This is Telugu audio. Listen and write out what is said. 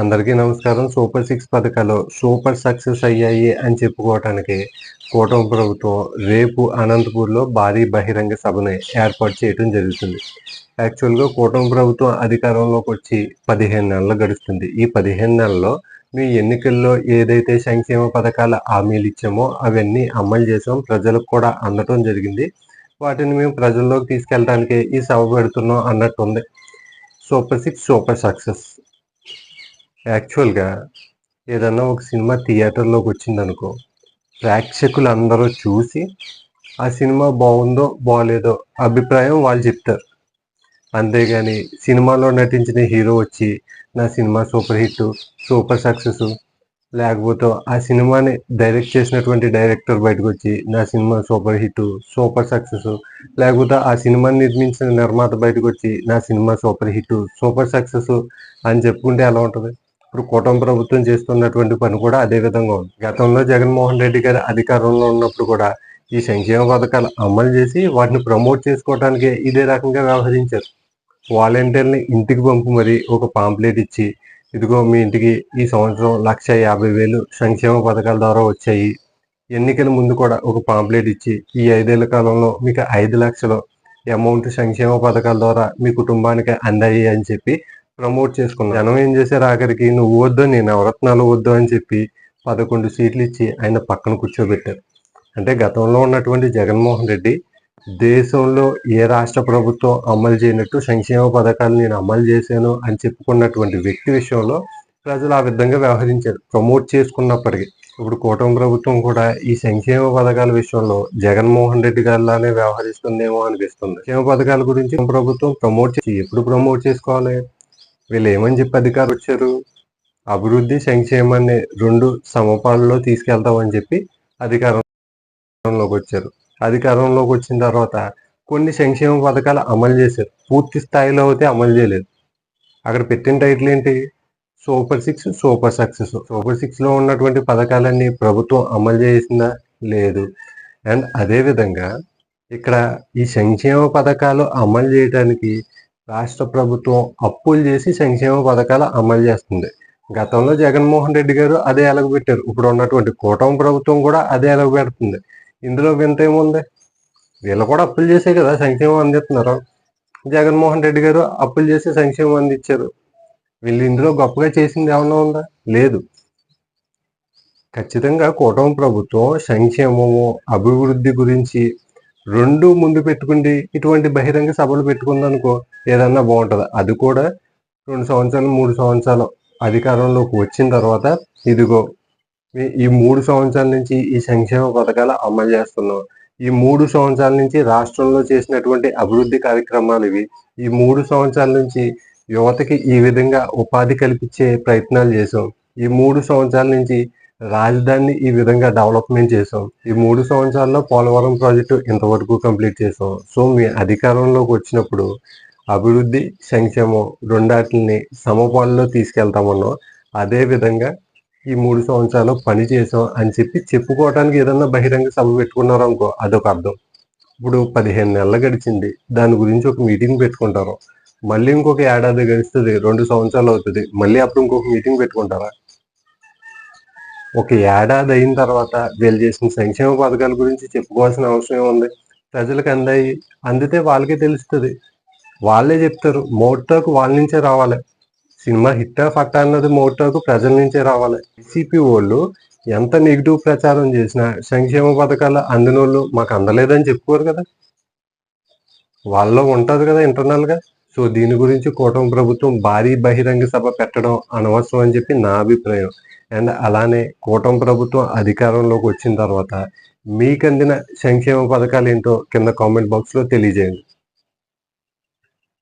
అందరికీ నమస్కారం. సూపర్ సిక్స్ పథకాలు సూపర్ సక్సెస్ అయ్యాయి అని చెప్పుకోవటానికి కూటమి ప్రభుత్వం రేపు అనంతపూర్లో భారీ బహిరంగ సభను ఏర్పాటు చేయడం జరుగుతుంది. యాక్చువల్గా కూటమి ప్రభుత్వం అధికారంలోకి వచ్చి పదిహేను నెలలు గడుస్తుంది. ఈ పదిహేను నెలల్లో మీ ఎన్నికల్లో ఏదైతే సంక్షేమ పథకాల హామీలు ఇచ్చామో అవన్నీ అమలు చేసాం. ప్రజలకు కూడా అందటం జరిగింది. వాటిని మేము ప్రజల్లోకి తీసుకెళ్ళడానికి ఈ సభ పెడుతున్నాం అన్నట్టుంది. Super six super success. యాక్చువల్గా ఏదన్నా ఒక సినిమా థియేటర్లోకి వచ్చిందనుకో ప్రేక్షకులు అందరూ చూసి ఆ సినిమా బాగుందో బాగలేదో అభిప్రాయం వాళ్ళు చెప్తారు. అంతేగాని సినిమాలో నటించిన హీరో వచ్చి నా cinema super hit super success లేకపోతే ఆ సినిమాని డైరెక్ట్ చేసినటువంటి డైరెక్టర్ బయటకు వచ్చి నా cinema super hit super success లేకపోతే ఆ సినిమాని నిర్మించిన నిర్మాత బయటకు వచ్చి నా cinema super hit super success అని చెప్పుకుంటే ఎలా ఉంటుంది? ఇప్పుడు కూటమి ప్రభుత్వం చేస్తున్నటువంటి పని కూడా అదే విధంగా ఉంది. గతంలో జగన్మోహన్ రెడ్డి గారి అధికారంలో ఉన్నప్పుడు కూడా ఈ సంక్షేమ పథకాలు అమలు చేసి వాటిని ప్రమోట్ చేసుకోవడానికి ఇదే రకంగా వ్యవహరించారు. వాలంటీర్ని ఇంటికి పంపు మరి ఒక పాంప్లెట్ ఇచ్చి ఇదిగో మీ ఇంటికి ఈ సంవత్సరం లక్ష యాభై వేలు సంక్షేమ పథకాల ద్వారా వచ్చాయి. ఎన్నికల ముందు కూడా ఒక పాంప్లెట్ ఇచ్చి ఈ ఐదేళ్ళ కాలంలో మీకు ఐదు లక్షలు అమౌంట్ సంక్షేమ పథకాల ద్వారా మీ కుటుంబానికి అందాయి అని చెప్పి ప్రమోట్ చేసుకున్నాం. జనం ఏం చేశారు? ఆఖరికి నువ్వు వద్దు నేను నవరత్నాలు వద్దు అని చెప్పి పదకొండు సీట్లు ఇచ్చి ఆయన పక్కన కూర్చోబెట్టారు. అంటే గతంలో ఉన్నటువంటి జగన్మోహన్ రెడ్డి దేశంలో ఏ రాష్ట్ర ప్రభుత్వం అమలు చేయనట్టు సంక్షేమ పథకాలు నేను అమలు చేశాను అని చెప్పుకున్నటువంటి వ్యక్తి విషయంలో ప్రజలు ఆ విధంగా వ్యవహరించారు. ప్రమోట్ చేసుకున్నప్పటికీ ఇప్పుడు కూటమి ప్రభుత్వం కూడా ఈ సంక్షేమ పథకాల విషయంలో జగన్మోహన్ రెడ్డి గారిలానే వ్యవహరిస్తుందేమో అనిపిస్తుంది. సంక్షేమ పథకాల గురించి ప్రభుత్వం ప్రమోట్ చేసి ఎప్పుడు ప్రమోట్ చేసుకోవాలి? వీళ్ళు ఏమని చెప్పి అధికారులు వచ్చారు? అభివృద్ధి సంక్షేమాన్ని రెండు సమపాలలో తీసుకెళ్తామని చెప్పి అధికారంలోకి వచ్చారు. అధికారంలోకి వచ్చిన తర్వాత కొన్ని సంక్షేమ పథకాలు అమలు చేశారు. పూర్తి స్థాయిలో అయితే అమలు చేయలేదు. అక్కడ పెట్టిన టైటిల్ ఏంటి? Super six super success. Super సిక్స్లో ఉన్నటువంటి పథకాలన్నీ ప్రభుత్వం అమలు చేసిందా? లేదు. అండ్ అదే విధంగా ఇక్కడ ఈ సంక్షేమ పథకాలు అమలు చేయడానికి రాష్ట్ర ప్రభుత్వం అప్పులు చేసి సంక్షేమ పథకాలు అమలు చేస్తుంది. గతంలో జగన్మోహన్ రెడ్డి గారు అదే ఎలగబెట్టారు ఇప్పుడు ఉన్నటువంటి కూటమి ప్రభుత్వం కూడా అదే ఎలగబెడుతుంది ఇందులో వింత ఏముంది? వీళ్ళు కూడా అప్పులు చేసే కదా సంక్షేమం అందిస్తున్నారు. జగన్మోహన్ రెడ్డి గారు అప్పులు చేసి సంక్షేమం అందించారు. వీళ్ళు ఇందులో గొప్పగా చేసింది ఏమన్నా ఉందా? లేదు. ఖచ్చితంగా కూటమి ప్రభుత్వం సంక్షేమము అభివృద్ధి గురించి రెండు ముందు పెట్టుకుండి ఇటువంటి బహిరంగ సభలు పెట్టుకుందనుకో ఏదన్నా బాగుంటుంది. అది కూడా రెండు సంవత్సరాలు మూడు సంవత్సరాలు అధికారంలోకి వచ్చిన తర్వాత ఇదిగో ఈ మూడు సంవత్సరాల నుంచి ఈ సంక్షేమ పథకాలు అమలు చేస్తున్నాం. ఈ మూడు సంవత్సరాల నుంచి రాష్ట్రంలో చేసినటువంటి అభివృద్ధి కార్యక్రమాలు ఇవి. ఈ మూడు సంవత్సరాల నుంచి యువతకి ఈ విధంగా ఉపాధి కల్పించే ప్రయత్నాలు చేసాం. ఈ మూడు సంవత్సరాల నుంచి రాజధానిని ఈ విధంగా డెవలప్మెంట్ చేసాం. ఈ మూడు సంవత్సరాల్లో పోలవరం ప్రాజెక్టు ఇంతవరకు కంప్లీట్ చేసాం. సో మీ అధికారంలోకి వచ్చినప్పుడు అభివృద్ధి సంక్షేమం రెండాటిని సమపాలలో తీసుకెళ్తామన్నాం. అదే విధంగా ఈ మూడు సంవత్సరాలు పని చేసాం అని చెప్పి చెప్పుకోవడానికి ఏదన్నా బహిరంగ సభ పెట్టుకున్నారనుకో అదొక అర్థం. ఇప్పుడు పదిహేను నెలలు గడిచింది. దాని గురించి ఒక మీటింగ్ పెట్టుకుంటారు. మళ్ళీ ఇంకొక ఏడాది గడుస్తుంది. రెండు సంవత్సరాలు అవుతుంది. మళ్ళీ అప్పుడు ఇంకొక మీటింగ్ పెట్టుకుంటారా? ఒక ఏడాది అయిన తర్వాత వీళ్ళు చేసిన సంక్షేమ పథకాల గురించి చెప్పుకోవాల్సిన అవసరం ఏముంది? ప్రజలకు అందాయి అందితే వాళ్ళకే తెలుస్తుంది. వాళ్ళే చెప్తారు మోటాకు వాళ్ళ నుంచే రావాలి. సినిమా హిట్ ఫట్ట అన్నది మోటాకు ప్రజల నుంచే రావాలి. వైసీపీ వాళ్ళు ఎంత నెగిటివ్ ప్రచారం చేసినా సంక్షేమ పథకాలు అందిన వాళ్ళు మాకు అందలేదని చెప్పుకోరు కదా. వాళ్ళలో ఉంటుంది కదా ఇంటర్నల్గా. సో దీని గురించి కూటమి ప్రభుత్వం భారీ బహిరంగ సభ పెట్టడం అనవసరం అని చెప్పి నా అభిప్రాయం. అండ్ అలానే కూటమి ప్రభుత్వం అధికారంలోకి వచ్చిన తర్వాత మీకు అందిన సంక్షేమ పథకాలు ఏంటో కింద కామెంట్ బాక్స్లో తెలియజేయండి.